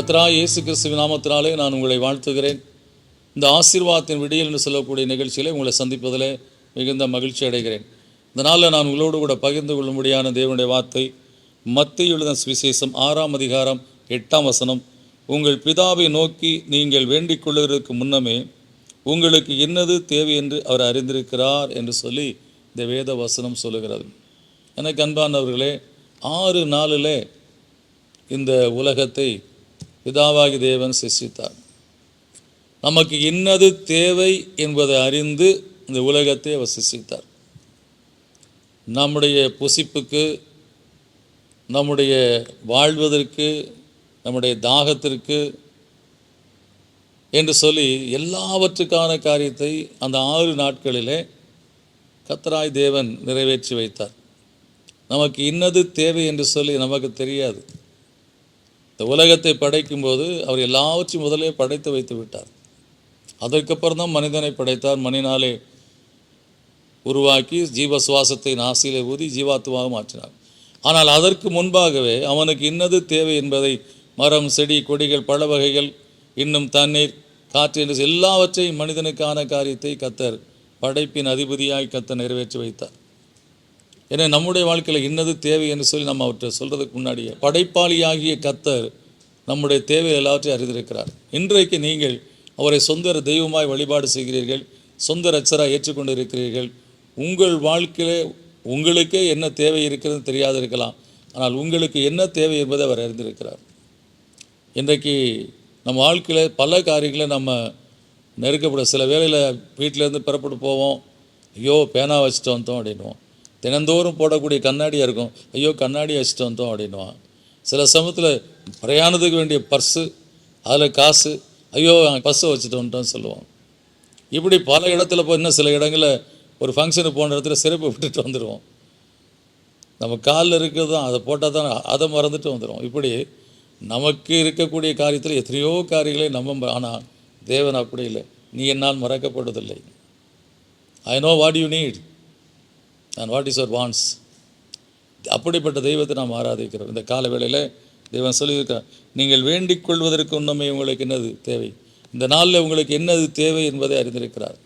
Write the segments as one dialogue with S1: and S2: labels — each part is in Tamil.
S1: கத்ரா இயேசு கிறிஸ்துவ நாமத்தினாலே நான் உங்களை வாழ்த்துகிறேன். இந்த ஆசீர்வாதத்தின் விடியல் என்று சொல்லக்கூடிய நிகழ்ச்சியிலே உங்களை சந்திப்பதிலே மிகுந்த மகிழ்ச்சி அடைகிறேன். இதனால் நான் உங்களோடு கூட பகிர்ந்து கொள்ளும்படியான தேவனுடைய வார்த்தை மத்திய எழுத சுவிசேஷம் ஆறாம் அதிகாரம் எட்டாம் வசனம் உங்கள் பிதாவை நோக்கி நீங்கள் வேண்டிக் கொள்வதற்கு முன்னமே உங்களுக்கு என்னது தேவை என்று அவர் அறிந்திருக்கிறார் என்று சொல்லி இந்த வேத வசனம் சொல்லுகிறது. எனக்கு அன்பானவர்களே ஆறு நாளில் இந்த உலகத்தை பிதாவாகி தேவன் சிருஷ்டித்தார். நமக்கு இன்னது தேவை என்பதை அறிந்து இந்த உலகத்தை அவர் சிருஷ்டித்தார். நம்முடைய புசிப்புக்கு நம்முடைய வாழ்வதற்கு நம்முடைய தாகத்திற்கு என்று சொல்லி எல்லாவற்றுக்கான காரியத்தை அந்த ஆறு நாட்களிலே கத்தராய் தேவன் நிறைவேற்றி வைத்தார். நமக்கு இன்னது தேவை என்று சொல்லி நமக்கு தெரியாது. இந்த உலகத்தை படைக்கும்போது அவர் எல்லாவற்றையும் முதலே படைத்து வைத்து விட்டார். அதற்கப்புறம் தான் மனிதனை படைத்தார். மனிதனாலே உருவாக்கி ஜீவ சுவாசத்தை நாசியிலே ஊதி ஜீவாத்துவாக மாற்றினார். ஆனால் அதற்கு முன்பாகவே அவனுக்கு இன்னது தேவை என்பதை மரம் செடி கொடிகள் பழ வகைகள் இன்னும் தண்ணீர் காற்று என்று எல்லாவற்றையும் மனிதனுக்கான காரியத்தை கத்தர் படைப்பின் அதிபதியாய் கத்தர் நிறைவேற்றி வைத்தார். ஏன்னா நம்முடைய வாழ்க்கையில் இன்னது தேவை என்று சொல்லி நம்ம அவற்றை சொல்கிறதுக்கு முன்னாடியே படைப்பாளியாகிய கத்தர் நம்முடைய தேவை எல்லாவற்றையும் அறிந்திருக்கிறார். இன்றைக்கு நீங்கள் அவரை சொந்த தெய்வமாய் வழிபாடு செய்கிறீர்கள் சொந்த ரச்சராக ஏற்றுக்கொண்டு இருக்கிறீர்கள் உங்கள் வாழ்க்கையிலே உங்களுக்கே என்ன தேவை இருக்கிறது தெரியாது இருக்கலாம். ஆனால் உங்களுக்கு என்ன தேவை என்பதை அவர் அறிந்திருக்கிறார். இன்றைக்கு நம்ம வாழ்க்கையில் பல காரியங்களை நம்ம நெருக்கப்பட சில வேளையில் வீட்டிலேருந்து புறப்பட்டு போவோம். ஐயோ பேனா வச்சுட்டு வந்தோம் அப்படின்வோம் தினந்தோறும் போடக்கூடிய கண்ணாடியாக இருக்கும். ஐயோ கண்ணாடி வச்சுட்டு வந்தோம் அப்படின்வான் சில சமயத்தில் பிரயாணத்துக்கு வேண்டிய பர்ஸு அதில் காசு ஐயோ பர்ஸை வச்சுட்டு வந்துட்டோம்னு சொல்லுவோம் இப்படி பல இடத்துல போய் இன்னும் சில இடங்களில் ஒரு ஃபங்க்ஷனுக்கு போன இடத்துல சிறப்பு விட்டுட்டு வந்துடுவோம் நம்ம காலில் இருக்கிறது தான் அதை போட்டால் தான் அதை மறந்துட்டு வந்துடும் இப்படி நமக்கு இருக்கக்கூடிய காரியத்தில் எத்தனையோ காரியங்களை நம்ம ஆனால் தேவன் அப்படி இல்லை. நீ என்னால் மறக்கப்படுவதில்லை I know what you need and what is our wants அப்படிப்பட்ட தெய்வத்தை நாம் ஆராதிக்கிறோம். இந்த கால வேளையில் தெய்வன் சொல்லியிருக்கார் நீங்கள் வேண்டிக் கொள்வதற்கு உண்மை உங்களுக்கு என்னது தேவை? இந்த நாளில் உங்களுக்கு என்னது தேவை என்பதை அறிந்திருக்கிறார்.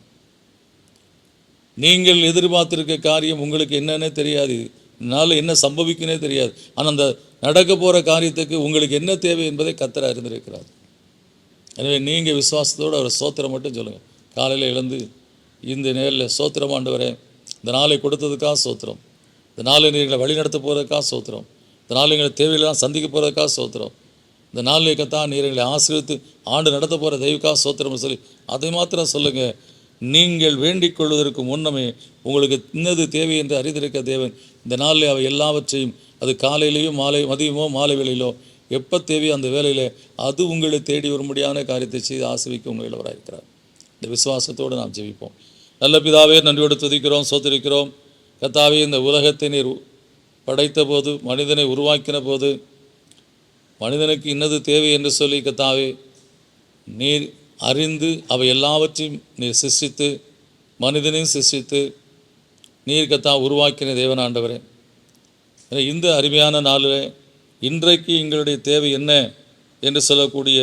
S1: நீங்கள் எதிர்பார்த்திருக்க காரியம் உங்களுக்கு என்னன்னே தெரியாது. இதனால் என்ன சம்பவிக்குன்னே தெரியாது. ஆனால் அந்த நடக்க போகிற காரியத்துக்கு உங்களுக்கு என்ன தேவை என்பதை கத்தர அறிந்திருக்கிறார். எனவே நீங்கள் விசுவாசத்தோடு அவர் சோத்திரம் மட்டும் சொல்லுங்கள் காலையில் எழுந்து இந்த நேரில் சோத்திரம் வரேன் இந்த நாளை கொடுத்ததுக்காக சோத்திரம். இந்த நாளை நீங்களை வழிநடத்த போகிறதுக்காக சோத்திரம். இந்த நாள் எங்களை தேவையெல்லாம் சந்திக்க போகிறதுக்காக சோத்திரம். இந்த நாளில் தான் நீர் எங்களை ஆசிரியத்து ஆண்டு நடத்த போகிற தெய்வக்காக சோத்திரம்னு சொல்லி அதை மாத்திரம் சொல்லுங்கள் நீங்கள் வேண்டிக் கொள்வதற்கு முன்னமே உங்களுக்கு இன்னது தேவை என்று அறிந்திருக்க தேவன் இந்த நாளில் அவை எல்லாவற்றையும் அது காலையிலேயோ மாலை மதியமோ மாலை வேலையிலோ எப்போ தேவையோ அந்த வேலையில் அது உங்களை தேடி வரும்படியான காரியத்தை செய்து ஆசிரிக்க உங்களில் இந்த விசுவாசத்தோடு நாம் ஜெபிப்போம். நல்ல பிதாவே நன்றியோடு துதிக்கிறோம் சோத்திருக்கிறோம். கத்தாவே இந்த உலகத்தை நீர் படைத்த போது மனிதனை உருவாக்கின போது மனிதனுக்கு இன்னது தேவை என்று சொல்லி கத்தாவே நீர் அறிந்து அவை எல்லாவற்றையும் நீர் சிருஷ்டித்து மனிதனையும் சிருஷ்டித்து நீர் கத்தா உருவாக்கின தேவனாண்டவரே இந்த அருமையான நாளில் இன்றைக்கு எங்களுடைய தேவை என்ன என்று சொல்லக்கூடிய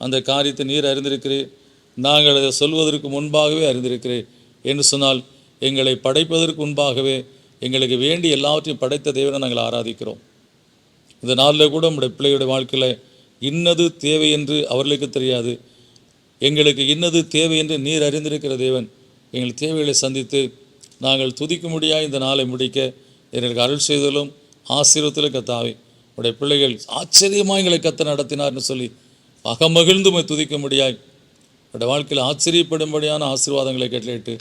S1: அந்த காரியத்தை நீர் அறிந்திருக்கிறேன் நாங்கள் அதை சொல்வதற்கு முன்பாகவே அறிந்திருக்கிறேன் என்று சொன்னால் எங்களை படைப்பதற்கு முன்பாகவே எங்களுக்கு வேண்டி எல்லாவற்றையும் படைத்த தேவனை நாங்கள் ஆராதிக்கிறோம். இந்த நாளில் கூட நம்முடைய பிள்ளையுடைய வாழ்க்கையில் இன்னது தேவை என்று அவர்களுக்கு தெரியாது. எங்களுக்கு இன்னது தேவை என்று நீர் அறிந்திருக்கிற தேவன் எங்கள் தேவைகளை சந்தித்து நாங்கள் துதிக்க முடியா இந்த நாளை முடிக்க எங்களுக்கு அருள் செய்தலும் ஆசீர்வத்திலும் கத்தாவே. உடைய பிள்ளைகள் ஆச்சரியமாக எங்களை கத்த நடத்தினார்னு சொல்லி அகமகிழ்ந்து துதிக்க முடியாய் உடைய வாழ்க்கையில் ஆச்சரியப்படும்படியான ஆசீர்வாதங்களை கேட்டு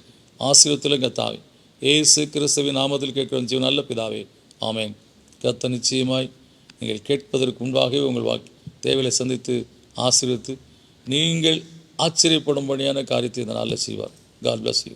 S1: ஆசீர்வத்திலும் கத்தாவே ஏசு கிறிஸ்துவின் நாமத்தில் கேட்கிறோம். ஜீவன் நல்ல பிதாவே. ஆமேன். கத்த நிச்சயமாய் நீங்கள் கேட்பதற்கு முன்பாகவே உங்கள் வாக்கு தேவையை சந்தித்து ஆசீர்வித்து நீங்கள் ஆச்சரியப்படும்படியான காரியத்தை இந்த நாளில் செய்வார். God bless you